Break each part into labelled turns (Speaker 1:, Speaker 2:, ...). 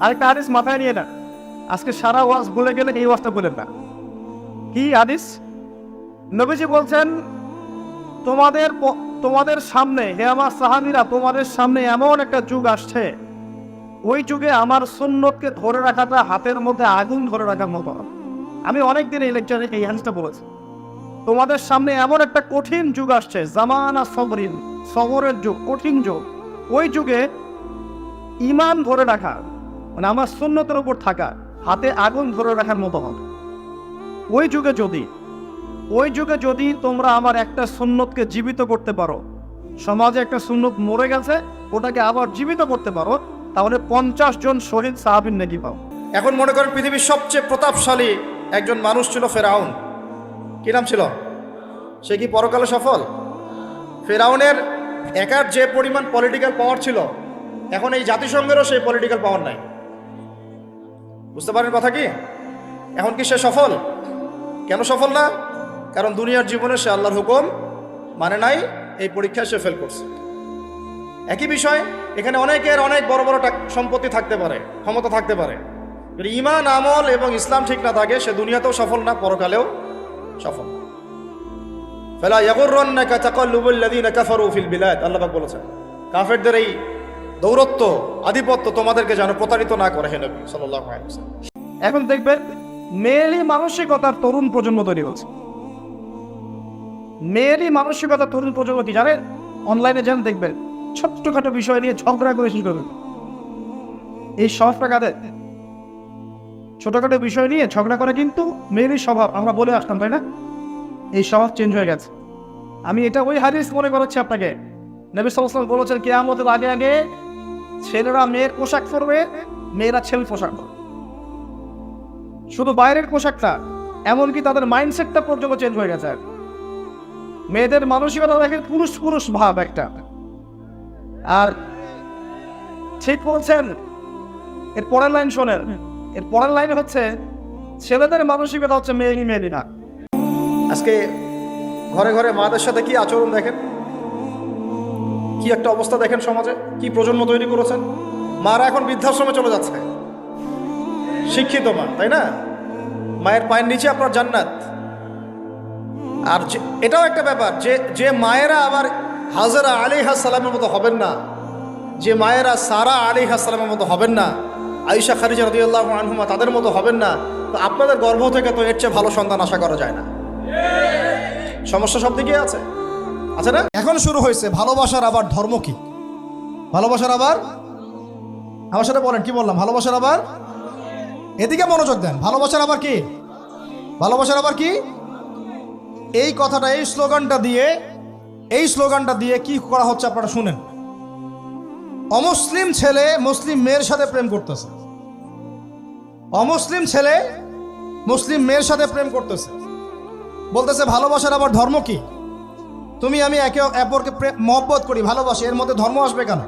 Speaker 1: আরেকটা হাদিস মাথায় নিয়ে না আজকে সারা ওয়াজ বলে গেলে এই ওয়াজটা বলেন না। কি হাদিস? নবীজি বলছেন, তোমাদের তোমাদের সামনে, হে আমার সাহাবিরা, তোমাদের সামনে এমন একটা যুগ আসছে। ওই যুগে আমার সুন্নতকে ধরে রাখাটা হাতের মধ্যে আগুন ধরে রাখার মতো। আমি অনেকদিন এই লেকচারে এই হাদিসটা বলেছি। তোমাদের সামনে এমন একটা কঠিন যুগ আসছে, জামানা সবরিন, সবরের যুগ, কঠিন যুগ। ওই যুগে ইমান ধরে রাখা মানে আমার সুন্নতের উপর থাকা, হাতে আগুন ধরে রাখার মতো হবে। ওই যুগে যদি, ওই যুগে যদি তোমরা আমার একটা সুন্নতকে জীবিত করতে পারো, সমাজে একটা সুন্নত মরে গেছে, ওটাকে আবার জীবিত করতে পারো, তাহলে পঞ্চাশ জন শহীদ সাহাবিন নাকি পাও।
Speaker 2: এখন মনে করেন পৃথিবীর সবচেয়ে প্রতাপশালী একজন মানুষ ছিল ফেরাউন। কি নাম ছিল? সে কি পরকালে সফল? ফেরাউনের একার যে পরিমাণ পলিটিক্যাল পাওয়ার ছিল, এখন এই জাতিসংঘেরও সেই পলিটিক্যাল পাওয়ার নাই। বুঝতে পারেন কথা কি? এখন কি সে সফল? কেন সফল না? কারণ দুনিয়ার জীবনে সে আল্লাহর হুকুম মানে নাই, এই পরীক্ষায় সে ফেল করছে। একই বিষয়, এখানে অনেকের অনেক বড় বড় সম্পত্তি থাকতে পারে, ক্ষমতা থাকতে পারে। ইমান, আমল এবং ইসলাম ঠিক না থাকে, সে দুনিয়াতেও সফল না, পরকালেও সফল। ফেলা ইয়াগুররান্নাকা তাকাল্লুবুল্লাযীনা কাফারু ফিল বিলাদ, আল্লাহ বলেছেন, কাফেরদের এই দৌরত্ব, আধিপত্য তোমাদেরকে যেন প্রতারিত না করে, হে নবী সাল্লাল্লাহু আলাইহি ওয়াসাল্লাম।
Speaker 1: এখন দেখবেন মেয়েরই মানসিকতার তরুণ প্রজন্ম তৈরি হচ্ছে মেয়েরই মানসিকতার তরুণ প্রজন্ম কি জানেন অনলাইনে যান দেখবেন ছোট্টখাটো বিষয় নিয়ে ঝগড়া করে শুরু করবে। এই স্বভাবটা কাদের ছোটখাটো বিষয় নিয়ে ঝগড়া করা কিন্তু মেয়েরই স্বভাব, আমরা বলে আসতাম, তাই না? এই স্বভাব চেঞ্জ হয়ে গেছে। আমি এটা ওই হাদিস মনে করাচ্ছি আপনাকে। নবী সালাম বলেছেন, কেয়ামতের আগে আগে ছেলেরা মেয়ের পোশাক পরবে, মেয়েরা ছেলে পোশাক পরবে। শুধু বাইরের পোশাকটা, এমনকি তাদের মাইন্ডসেটটা পর্যন্ত চেঞ্জ হয়ে গেছে। মেয়েদের মানসিকতা দেখেন পুরুষ পুরুষ ভাব একটা। আর ঠিক বলছেন, এর পরের লাইন শোনেন। এর পরের লাইন হচ্ছে, ছেলেদের মানসিকতা হচ্ছে মেয়েরই মেয়েরই না।
Speaker 2: আজকে ঘরে ঘরে মাদের সাথে কি আচরণ দেখেন? কি একটা অবস্থা দেখেন সমাজে? কি প্রজন্ম তৈরি করেছেন? মারা এখন বৃদ্ধাশ্রমে চলে যাচ্ছে। শিক্ষিত মা, তাই না? মায়ের পায়ের নিচে আপনার জান্নাত। আর যে- এটাও একটা ব্যাপার যে যে মায়েরা আবার হাজারা আলী সালামের মতো হবেন না, যে মায়েরা সারা আলী সালামের মতো হবেন না আইসা খারিজা রদিয়াল্লাহ আনহুমা তাদের মতো হবেন না, তো আপনাদের গর্ভ থেকে তো এর চেয়ে ভালো সন্তান আশা করা যায় না। সমস্যা সব দিকে আছে। আছে না, এখন শুরু হয়েছে ভালোবাসার আবার ধর্ম কি? ভালোবাসার আবার? আমার সাথে বলেন, কি বললাম? ভালোবাসার আবার? এদিকে মনোযোগ দেন। ভালোবাসার আবার কি? ভালোবাসার আবার কি? এই কথাটা, এই স্লোগানটা দিয়ে, এই স্লোগানটা দিয়ে কি করা হচ্ছে আপনারা শুনেন। অমুসলিম ছেলে মুসলিম মেয়ের সাথে প্রেম করতেছে। অমুসলিম ছেলে মুসলিম মেয়ের সাথে প্রেম করতেছে। বলতেছে, ভালোবাসার আবার ধর্ম কি? তুমি আমি একে অপরকে মহব্বত করি, ভালোবাসি, এর মধ্যে ধর্ম আসবে কেন?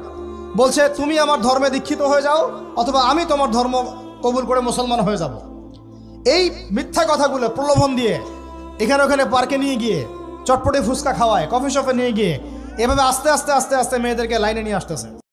Speaker 2: বলছে, তুমি আমার ধর্মে দীক্ষিত হয়ে যাও, অথবা আমি তোমার ধর্ম কবুল করে মুসলমান হয়ে যাব। এই মিথ্যা কথাগুলো প্রলোভন দিয়ে এখানে ওখানে পার্কে নিয়ে গিয়ে, চটপটে ফুচকা খাওয়ায়, কফি শপে নিয়ে গিয়ে, এভাবে আস্তে আস্তে আস্তে আস্তে মেয়েদেরকে লাইনে নিয়ে আসতেছে।